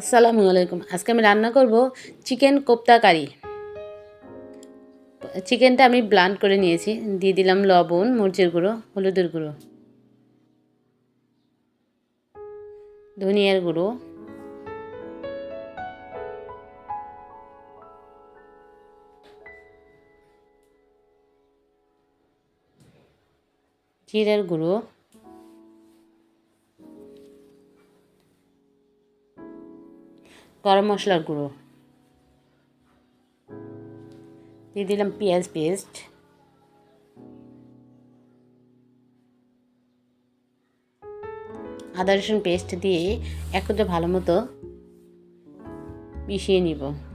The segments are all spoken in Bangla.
আসসালামু আলাইকুম। আজকে আমি রান্না করব চিকেন কোপ্তা কারি। চিকেনটা আমি ব্লান্ড করে নিয়েছি। দিয়ে দিলাম লবণ, মরিচের গুঁড়ো, হলুদের গুঁড়ো। ধনিয়ার গুঁড়ো। জিরের গুঁড়ো। গরম মশলার গুঁড়ো। দিয়ে দিলাম পেঁয়াজ পেস্ট। আদা রসুন পেস্ট দিয়ে একত্রে ভালো মতো মিশিয়ে নিব।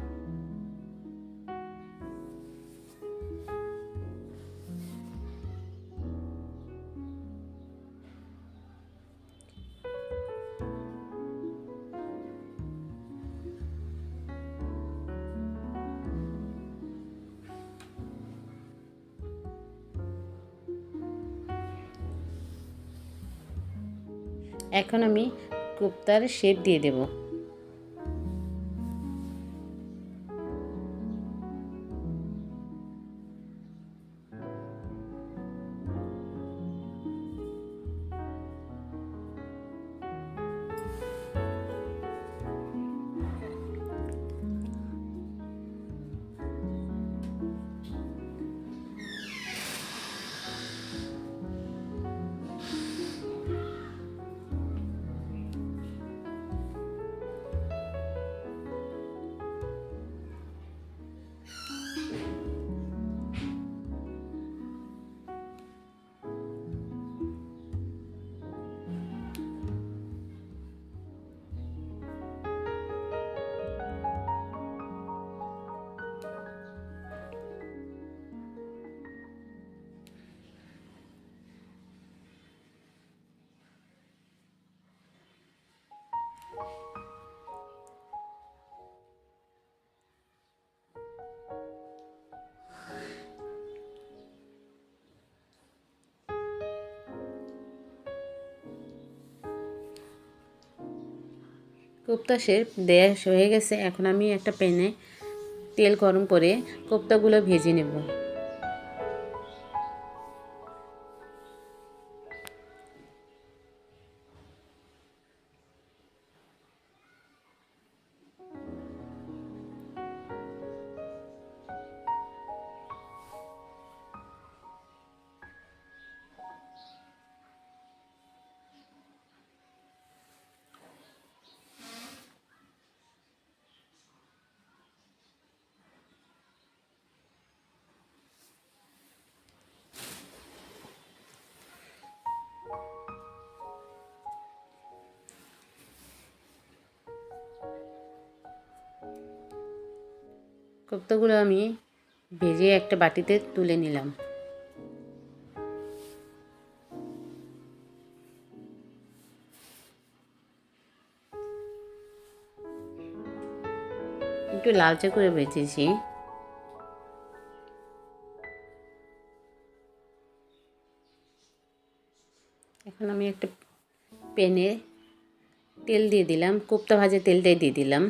এখন আমি কোপ্তার শেপ দিয়ে দেব। কোপ্তা শেপ দেয়া হয়ে গেছে। এখন আমি একটা প্যানে তেল গরম করে কোপ্তাগুলো ভেজে নেব। কোপ্তাগুলো আমি ভেজে একটা বাটিতে তুলে নিলাম। একটু লালচে করে ভেজেছি এখন আমি একটা প্যানে তেল দিয়ে দিলাম, কোপ্তা ভাজে তেলটাই দিয়ে দিলাম।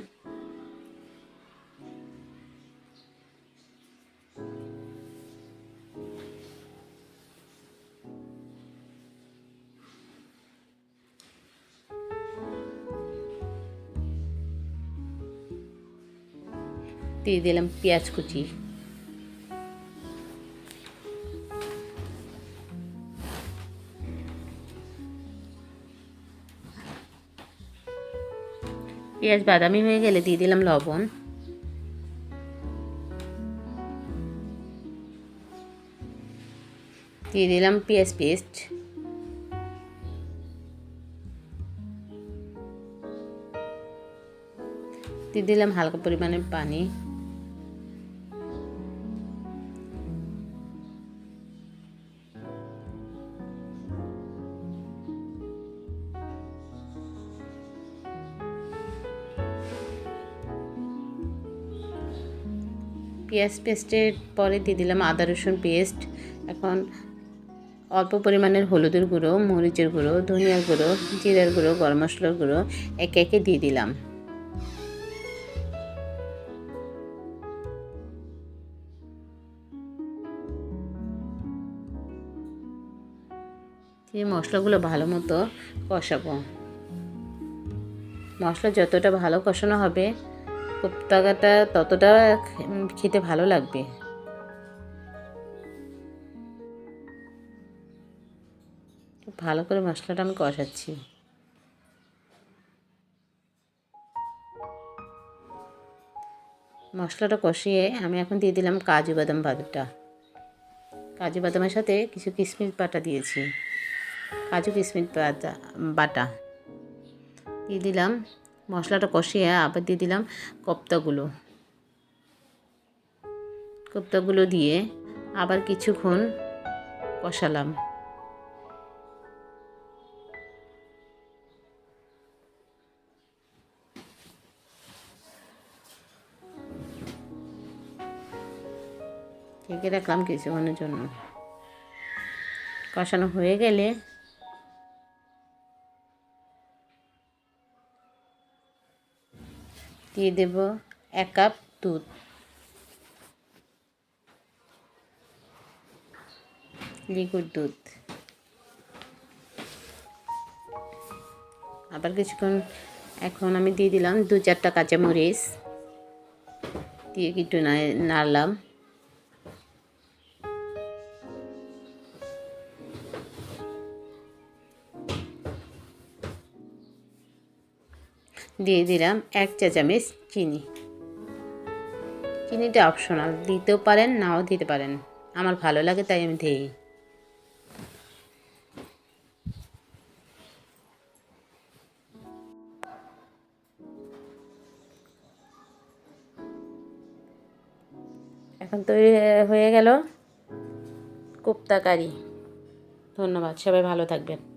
দিয়ে দিলাম পেঁয়াজ কুচি। পেঁয়াজ বাদামি হয়ে গেলে দিয়ে দিলাম লবণ। দিয়ে দিলাম পেঁয়াজ পেস্ট। দিয়ে দিলাম হালকা পরিমাণে পানি। পেঁয়াজ পেস্টের পরে দিয়ে দিলাম আদা, রসুন পেস্ট। এখন অল্প পরিমাণের হলুদের গুঁড়ো, মরিচের গুঁড়ো, ধনিয়ার গুঁড়ো, জিরার গুঁড়ো, গরম মশলার গুঁড়ো একে একে দিয়ে দিলাম। দিয়ে মশলাগুলো ভালো মতো কষাবো। মশলা যতটা ভালো কষানো হবে কোপ্তাটা ততটা খেতে ভালো লাগবে। ভালো করে মশলাটা আমি কষাচ্ছি। মশলাটা কষিয়ে আমি এখন দিয়ে দিলাম কাজু বাদাম বাটা কাজু বাদামের সাথে কিছু কিশমিশ বাটা দিয়েছি। কাজু কিশমিশ বাটা বাটা। দিয়ে দিলাম মশলাটা কষিয়ে আবার দিয়ে দিলাম কোপ্তাগুলো। কোপ্তাগুলো দিয়ে আবার কিছুক্ষণ কষালাম। ঢেকে রাখলাম কিছুক্ষণের জন্য। কষানো হয়ে গেলে দিয়ে দেব এক কাপ দুধ। লিকুইড দুধ। আবার কিছুক্ষণ এখন আমি দিয়ে দিলাম দু চারটা কাঁচামরিচ। দিয়ে একটু নাড়লাম। দিয়ে দিলাম এক চা চামচ চিনি। চিনিটা অপশনাল দিতেও পারেন, নাও দিতে পারেন। আমার ভালো লাগে তাই আমি দিই। এখন তৈরি হয়ে গেল কোপ্তা কারি ধন্যবাদ, সবাই ভালো থাকবেন।